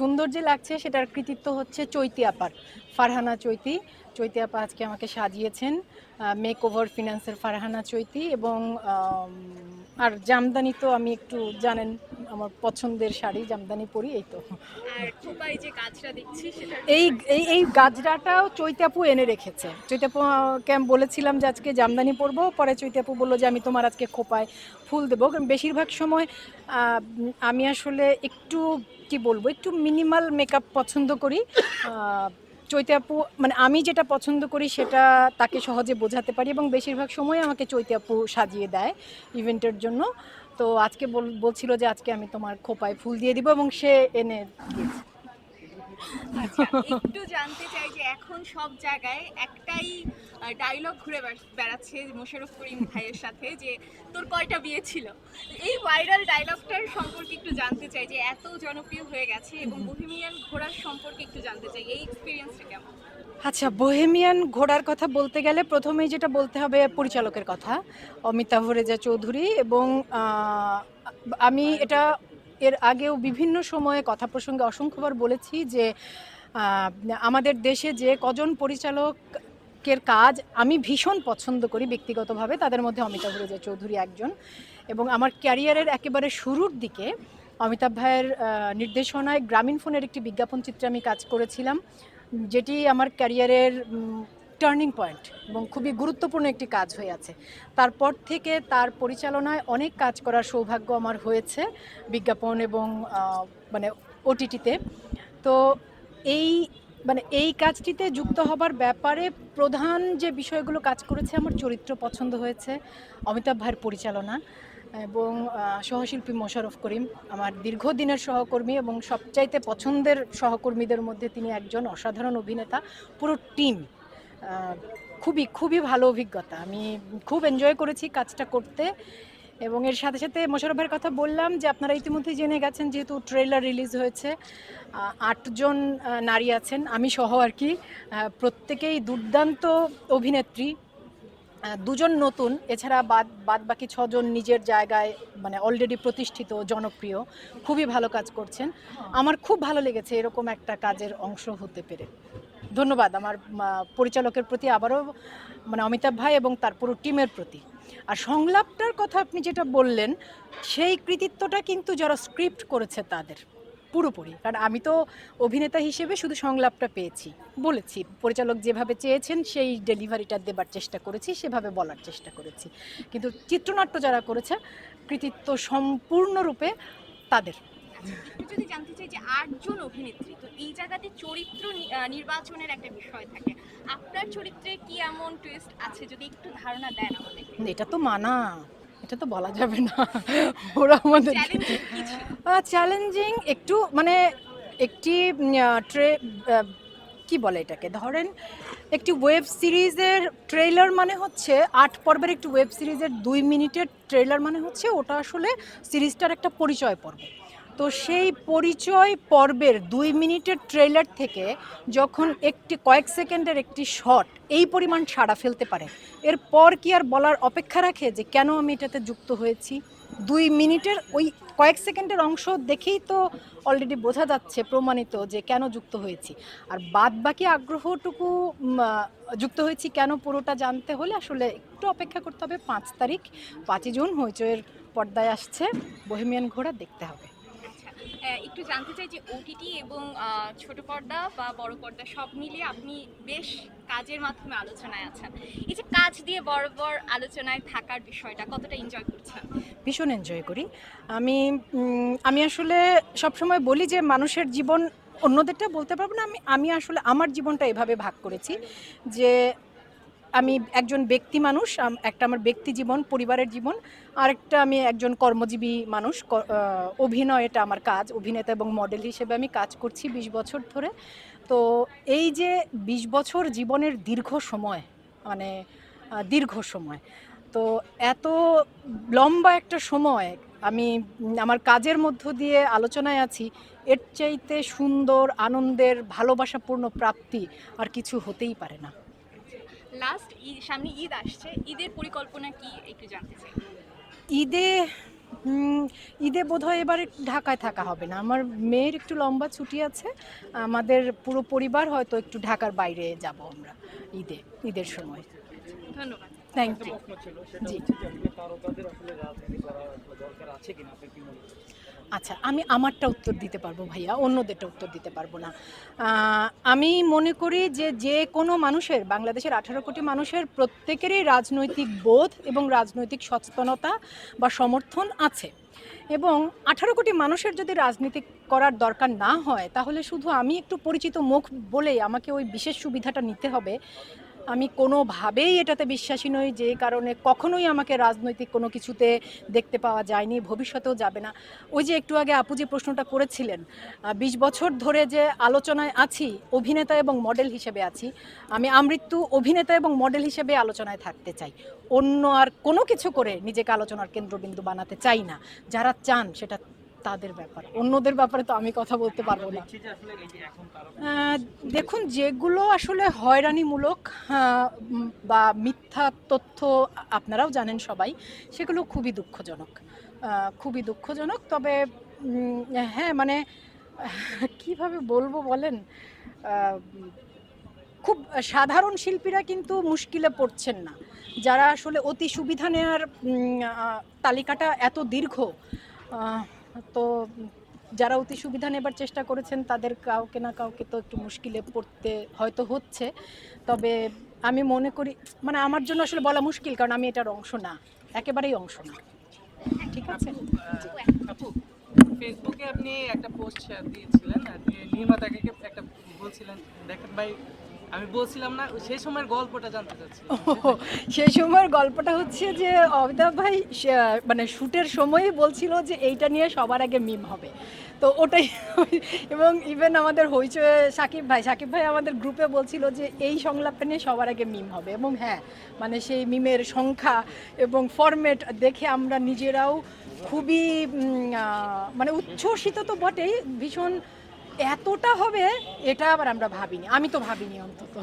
সুন্দর যে লাগছে সেটার কৃতিত্ব হচ্ছে চৈতি আপার ফারহানা চৈতি। চৈতি আপা আজকে আমাকে সাজিয়েছেন মেক ওভার ফিনান্সের ফারহানা চৈতি এবং আর জামদানি তো আমি একটু জানেন আমার পছন্দের শাড়ি জামদানি পরি এই তো। এই এই এই গাজরাটাও চৈতাপু এনে রেখেছে। চৈতাপুকে আমি বলেছিলাম যে আজকে জামদানি পরবো পরে চৈতাপু বলল যে আমি তোমার আজকে খোপায় ফুল দেবো। কারণ বেশিরভাগ সময় আমি আসলে একটু কি বলব একটু মিনিমাল মেকআপ পছন্দ করি। চৈতাপু মানে আমি যেটা পছন্দ করি সেটা তাকে সহজে বোঝাতে পারি এবং বেশিরভাগ সময় আমাকে চৈতাপু সাজিয়ে দেয় ইভেন্টের জন্য। তো আজকে বল- বলছিল যে আজকে আমি তোমার খোপায় ফুল দিয়ে দিব এবং সে এনে দিয়েছে। আচ্ছা, একটু জানতে চাই যে এখন সব জায়গায় একটাই ডায়লগ ঘুরে বেড়া- বেড়াচ্ছে মোশাররফ করিম ভাইয়ের সাথে যে তোর কয়টা বিয়ে ছিল? এই ভাইরাল ডায়লগটার সম্পর্কে একটু জানতে চাই যে এত জনপ্রিয় হয়ে গেছে এবং বহিমিয়ান ঘোড়ার সম্পর্কে একটু জানতে চাই। এই এক্সপিরিয়েন্সটা কেমন? আচ্ছা বোহেমিয়ান ঘোড়ার কথা বলতে গেলে প্রথমেই যেটা বলতে হবে পরিচালকের কথা, অমিতাভ রেজা চৌধুরী এবং আমি এটা এর আগেও বিভিন্ন সময়ে কথা প্রসঙ্গে অসংখ্যবার বলেছি যে আমাদের দেশে যে কজন পরিচালকের কাজ আমি ভীষণ পছন্দ করি ব্যক্তিগতভাবে, তাদের মধ্যে অমিতাভ রেজা চৌধুরী একজন এবং আমার ক্যারিয়ারের একেবারে শুরুর দিকে অমিতাভ ভাইয়ের নির্দেশনায় গ্রামীণ ফোনের একটি বিজ্ঞাপন চিত্রে আমি কাজ করেছিলাম। যেটি আমার ক্যারিয়ারের টার্নিং পয়েন্ট এবং খুবই গুরুত্বপূর্ণ একটি কাজ হয়ে আছে। তারপর থেকে তার পরিচালনায় অনেক কাজ করার সৌভাগ্য আমার হয়েছে বিজ্ঞাপন এবং মানে ওটিটিতে তো এই মানে এই কাজটিতে যুক্ত হবার ব্যাপারে প্রধান যে বিষয়গুলো কাজ করেছে, আমার চরিত্র পছন্দ হয়েছে, অমিতাভ ভাইয়ের পরিচালনা। এবং সহশিল্পী মোশাররফ করিম আমার দীর্ঘদিনের সহকর্মী এবং সবচাইতে পছন্দের সহকর্মীদের মধ্যে তিনি একজন অসাধারণ অভিনেতা। পুরো টিম খুবই খুবই ভালো অভিজ্ঞতা। আমি খুব এনজয় করেছি কাজটা করতে এবং এর সাথে সাথে মোশারফের কথা বললাম যে আপনারা ইতিমধ্যে জেনে গেছেন যেহেতু ট্রেলার রিলিজ হয়েছে আটজন নারী আছেন, আমি সহ আর কি প্রত্যেকেই দুর্দান্ত অভিনেত্রী। দুজন নতুন, এছাড়া বাদ বাদ বাকি ছজন নিজের জায়গায় মানে অলরেডি প্রতিষ্ঠিত, জনপ্রিয়, খুবই ভালো কাজ করছেন। আমার খুব ভালো লেগেছে এরকম একটা কাজের অংশ হতে পেরে। ধন্যবাদ আমার পরিচালকের প্রতি, আবারও মানে অমিতাভ ভাই এবং তার পুরো টিমের প্রতি। আর সংলাপটার কথা আপনি যেটা বললেন, সেই কৃতিত্বটা কিন্তু যারা স্ক্রিপ্ট করেছে তাদের। পুরোপুরি। কারণ আমি তো অভিনেতা হিসেবে শুধু সংলাপটা পেয়েছি বলেছি। পরিচালক যেভাবে চেয়েছেন সেই ডেলিভারিটা দেবার চেষ্টা করেছি সেভাবে বলার চেষ্টা করেছি। কিন্তু চিত্রনাট্য যারা করেছে কৃতিত্ব সম্পূর্ণরূপে তাদের। যদি জানতে চাই যে আটজন অভিনেত্রী তো এই জায়গাতে চরিত্র নির্বাচনের একটা বিষয় থাকে। আপনার চরিত্রে কি এমন টুইস্ট আছে? যদি একটু ধারণা দেন আমাদের এটা তো মানা। এটা তো বলা যাবে না। ওরা আমাদের চ্যালেঞ্জিং একটু মানে একটি ট্রে কি বলে এটাকে? ধরেন একটি ওয়েব সিরিজের ট্রেলার মানে হচ্ছে আট পর্বের একটি ওয়েব সিরিজের দুই মিনিটের ট্রেলার মানে হচ্ছে ওটা আসলে সিরিজটার একটা পরিচয় পর্ব। তো সেই পরিচয় পর্বের দুই মিনিটের ট্রেলার থেকে যখন একটি কয়েক সেকেন্ডের একটি শট এই পরিমাণ সাড়া ফেলতে পারে, এরপর কি আর বলার অপেক্ষা রাখে যে কেন আমি এটাতে যুক্ত হয়েছি? দুই মিনিটের ওই কয়েক সেকেন্ডের অংশ দেখেই তো অলরেডি বোঝা যাচ্ছে, প্রমাণিত যে কেন যুক্ত হয়েছি। আর বাদ বাকি আগ্রহটুকু যুক্ত হয়েছি কেন পুরোটা জানতে হলে আসলে একটু অপেক্ষা করতে হবে। পাঁচ তারিখ, পাঁচই জুন হইচয়ের পর্দায় আসছে। বহেমিয়ান ঘোড়া দেখতে হবে। একটু জানতে চাই যে ওটিটি এবং ছোট পর্দা বা বড় পর্দা সব মিলিয়ে আপনি বেশ কাজের মাধ্যমে আলোচনায় আছেন। এই যে কাজ দিয়ে বরাবর আলোচনায় থাকার বিষয়টা কতটা এনজয় করছেন? ভীষণ এনজয় করি। আমি আমি আসলে সবসময় বলি যে মানুষের জীবন অন্যদেরটা বলতে পারব না। আমি আমি আসলে আমার জীবনটা এভাবে ভাগ করেছি যে আমি একজন ব্যক্তি মানুষ একটা আমার ব্যক্তি জীবন, পরিবারের জীবন, আরেকটা আমি একজন কর্মজীবী মানুষ অভিনয় এটা আমার কাজ, অভিনেতা এবং মডেল হিসেবে আমি কাজ করছি বিশ বছর ধরে। তো এই যে বিশ বছর জীবনের দীর্ঘ সময় মানে দীর্ঘ সময়, তো এত লম্বা একটা সময় আমি আমার কাজের মধ্য দিয়ে আলোচনায় আছি, এর চাইতে সুন্দর, আনন্দের, ভালোবাসাপূর্ণ প্রাপ্তি আর কিছু হতেই পারে না। লাস্ট ঈদ সামনে ঈদ আসছে ঈদের পরিকল্পনা কি একটু জানতে চাই। ঈদে ঈদে ঈদে বোধহয় এবার ঢাকায় থাকা হবে না। আমার মেয়ের একটু লম্বা ছুটি আছে। আমাদের পুরো পরিবার হয়তো একটু ঢাকার বাইরে যাব আমরা ঈদে ঈদের সময়। ধন্যবাদ। Thank you ji. আচ্ছা আমি আমারটা উত্তর দিতে পারব ভাইয়া অন্যদেরটা উত্তর দিতে পারব না। আমি মনে করি যে যে কোনো মানুষের বাংলাদেশের আঠারো কোটি মানুষের প্রত্যেকেরই রাজনৈতিক বোধ এবং রাজনৈতিক সচেতনতা বা সমর্থন আছে। এবং আঠারো কোটি মানুষের যদি রাজনীতি করার দরকার না হয় তাহলে শুধু আমি একটু পরিচিত মুখ বলেই আমাকে ওই বিশেষ সুবিধাটা নিতে হবে। আমি কোনোভাবেই এটাতে বিশ্বাসী নই যে কারণে কখনোই আমাকে রাজনৈতিক কোনো কিছুতে দেখতে পাওয়া যায়নি, ভবিষ্যতেও যাবে না। ওই যে একটু আগে আপু যে প্রশ্নটা করেছিলেন বিশ বছর ধরে যে আলোচনায় আছি, অভিনেতা এবং মডেল হিসেবে আছি, আমি আমৃত্যু অভিনেতা এবং মডেল হিসেবে আলোচনায় থাকতে চাই। অন্য আর কোনো কিছু করে নিজেকে আলোচনার কেন্দ্রবিন্দু বানাতে চাই না। যারা চান সেটা তাদের ব্যাপার। অন্যদের ব্যাপারে তো আমি কথা বলতে পারব না। দেখুন, যেগুলো আসলে হয়রানিমূলক বা মিথ্যা তথ্য আপনারাও জানেন সবাই, সেগুলো খুবই দুঃখজনক। খুবই দুঃখজনক, তবে হ্যাঁ মানে কীভাবে বলব বলেন? খুব সাধারণ শিল্পীরা কিন্তু মুশকিলে পড়ছেন না। যারা আসলে অতি সুবিধা নেওয়ার তালিকাটা এত দীর্ঘ তো যারা অতি সুবিধা নেবার চেষ্টা করেছেন, তাদের কাউকে না কাউকে তো একটু মুশকিলে পড়তে হয়তো হচ্ছে। তবে আমি মনে করি মানে আমার জন্য আসলে বলা মুশকিল, কারণ আমি এটার অংশ না। একেবারেই অংশ না। ঠিক আছে? ফেসবুকে আপনি একটা পোস্ট দিয়েছিলেন নির্মাতাকে একটা বলছিলেন, দেখেন ভাই আমি বলছিলাম না সেই সময়ের গল্পটা জানতে চাচ্ছি। সেই সময়ের গল্পটা হচ্ছে যে অমিতাভ ভাই মানে শ্যুটের সময়ই বলছিল যে এইটা নিয়ে সবার আগে মিম হবে। তো ওটাই, এবং ইভেন আমাদের হইচয়ে সাকিব ভাই সাকিব ভাই আমাদের গ্রুপে বলছিল যে এই সংলাপটা নিয়ে সবার আগে মিম হবে। এবং হ্যাঁ মানে সেই মিমের সংখ্যা এবং ফরম্যাট দেখে আমরা নিজেরাও খুবই মানে উচ্ছ্বসিত তো বটেই, ভীষণ এতটা হবে এটা আবার আমরা ভাবিনি। আমি তো ভাবিনি অন্তত।